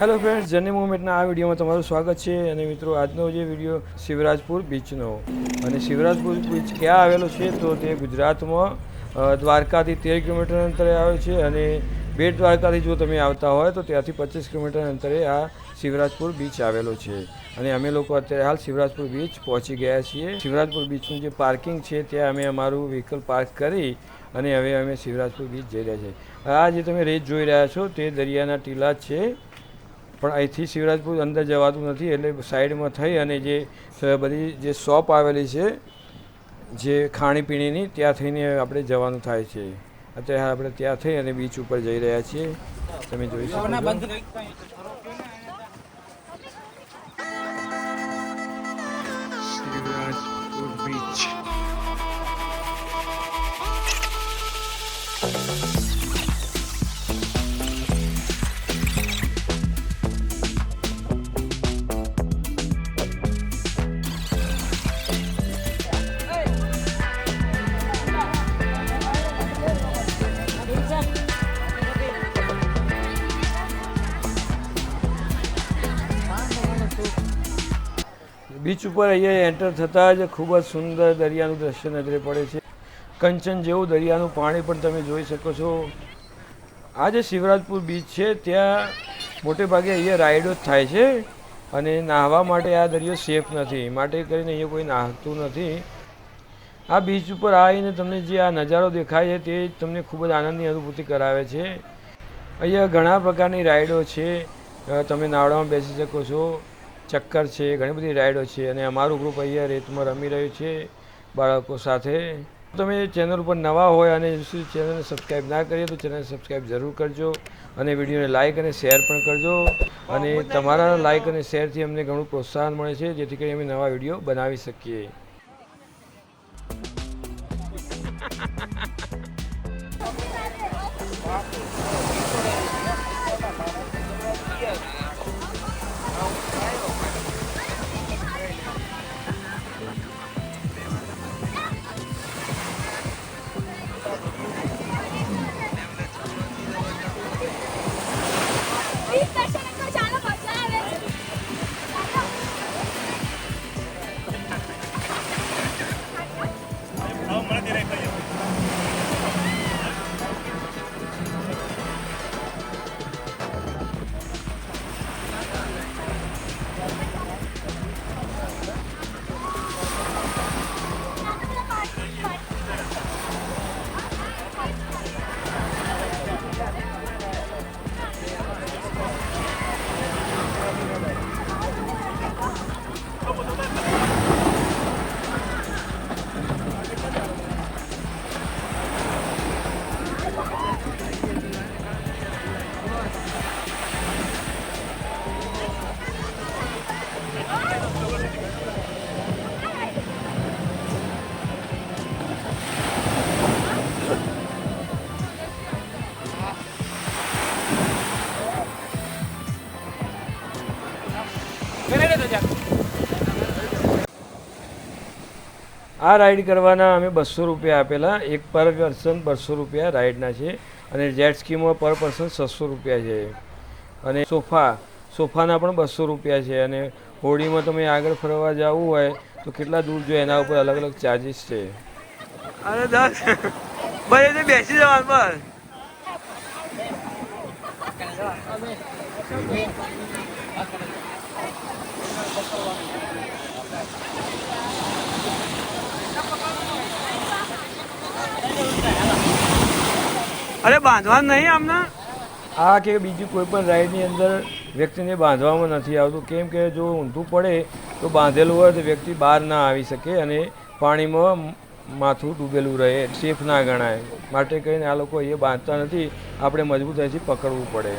Hello friends journey મુવમેન્ટના આ વિડીયોમાં તમારું સ્વાગત છે અને મિત્રો આજનો જે વીડિયો શિવરાજપુર બીચનો અને શિવરાજપુર બીચ ક્યાં આવેલો છે તો તે ગુજરાતમાં દ્વારકાથી તેર કિલોમીટર અંતરે આવે છે અને બેટ દ્વારકાથી જો તમે આવતા હોય તો ત્યાંથી પચીસ કિલોમીટર અંતરે આ શિવરાજપુર બીચ આવેલો છે. અને અમે લોકો અત્યારે હાલ શિવરાજપુર બીચ પહોંચી ગયા છીએ. શિવરાજપુર બીચનું જે પાર્કિંગ છે ત્યાં અમે અમારું વ્હીકલ પાર્ક કરી અને હવે અમે શિવરાજપુર બીચ જઈ રહ્યા છીએ. આ જે તમે રેત જોઈ રહ્યા છો તે દરિયાના ટીલા છે. પણ અહીંથી શિવરાજપુર અંદર જવાતું નથી, એટલે સાઈડમાં થઈ અને જે બધી જે શોપ આવેલી છે, જે ખાણીપીણીની, ત્યાં થઈને આપણે જવાનું થાય છે. અત્યારે આપણે ત્યાં થઈ અને બીચ ઉપર જઈ રહ્યા છીએ. તમે જોઈ શકો બીચ ઉપર અહીંયા એન્ટર થતાં જ ખૂબ જ સુંદર દરિયાનું દ્રશ્ય નજરે પડે છે. કંચન જેવું દરિયાનું પાણી પણ તમે જોઈ શકો છો. આ જે શિવરાજપુર બીચ છે, ત્યાં મોટે ભાગે અહીંયા રાઈડો જ થાય છે અને નાહવા માટે આ દરિયો સેફ નથી. માટે કરીને અહીંયા કોઈ નાહતું નથી. આ બીચ ઉપર આવીને તમને જે આ નજારો દેખાય છે, તે તમને ખૂબ જ આનંદની અનુભૂતિ કરાવે છે. અહીંયા ઘણા પ્રકારની રાઈડો છે. તમે નાવડામાં બેસી શકો છો. ચક્કર છે ઘણી બધી રાઈડો છે અને અમારું ગ્રુપ અહીંયા રેતમાં રમી રહ્યું છે બાળકો સાથે. તમે ચેનલ ઉપર નવા હોય અને ચેનલને સબસ્ક્રાઈબ ના કરીએ તો ચેનલ સબસ્ક્રાઈબ જરૂર કરજો અને વિડીયોને લાઇક અને શેર પણ કરજો. અને તમારા લાઇક અને શેરથી અમને ઘણું પ્રોત્સાહન મળે છે જેથી કરી અમે નવા વીડિયો બનાવી શકીએ. વીસ આ રાઈડ કરવાના અમે બસો રૂપિયા આપેલા. એક પર પર્સન બસો રૂપિયા રાઈડના છે અને જેટ સ્કીમાં પર પર્સન છસો રૂપિયા છે. અને સોફા, સોફાના પણ બસો રૂપિયા છે અને હોડીમાં તમે આગળ ફરવા જવું હોય તો કેટલા દૂર જો એના ઉપર અલગ અલગ ચાર્જિસ છે. અરે દસ બસ બેસી જવાનું બસ. અરે બાંધવાનું નહીં આમના? આ કે બીજી કોઈ પણ રાઈડની અંદર વ્યક્તિને બાંધવામાં નથી આવતું. કેમ કે જો ઊંધું પડે તો બાંધેલું હોય તો વ્યક્તિ બહાર ના આવી શકે અને પાણીમાં માથું ડૂબેલું રહે. સેફ ના ગણાય. માટે કહીને આ લોકો એ બાંધતા નથી. આપણે મજબૂતાઈથી પકડવું પડે.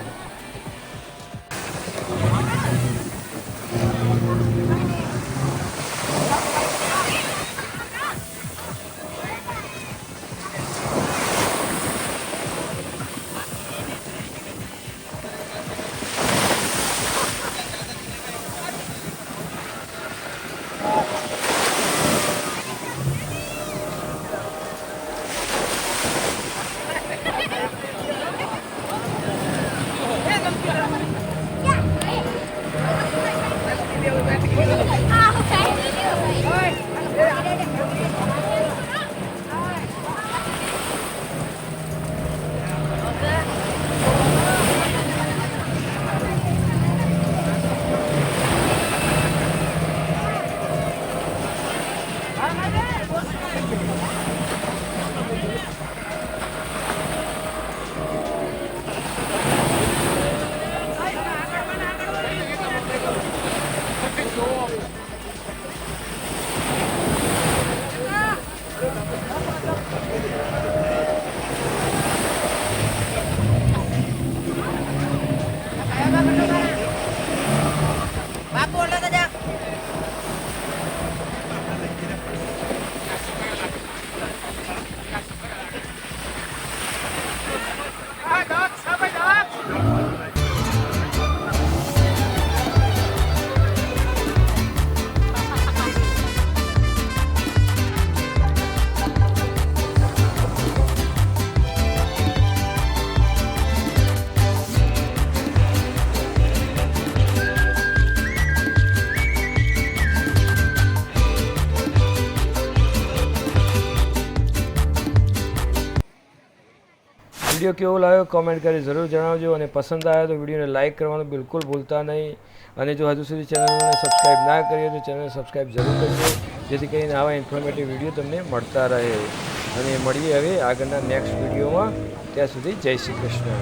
વીડિયો કેવો લાગ્યો કોમેન્ટ કરી જરૂર જણાવજો અને પસંદ આવ્યો તો વિડીયોને લાઇક કરવાનું બિલકુલ ભૂલતા નહીં. અને જો હજુ સુધી ચેનલને સબસ્ક્રાઈબ ના કરીએ તો ચેનલને સબસ્ક્રાઈબ જરૂર કરજો, જેથી કરીને આવા ઇન્ફોર્મેટિવ વીડિયો તમને મળતા રહે. અને મળીએ હવે આગળના નેક્સ્ટ વિડીયોમાં. ત્યાં સુધી જય શ્રી કૃષ્ણ.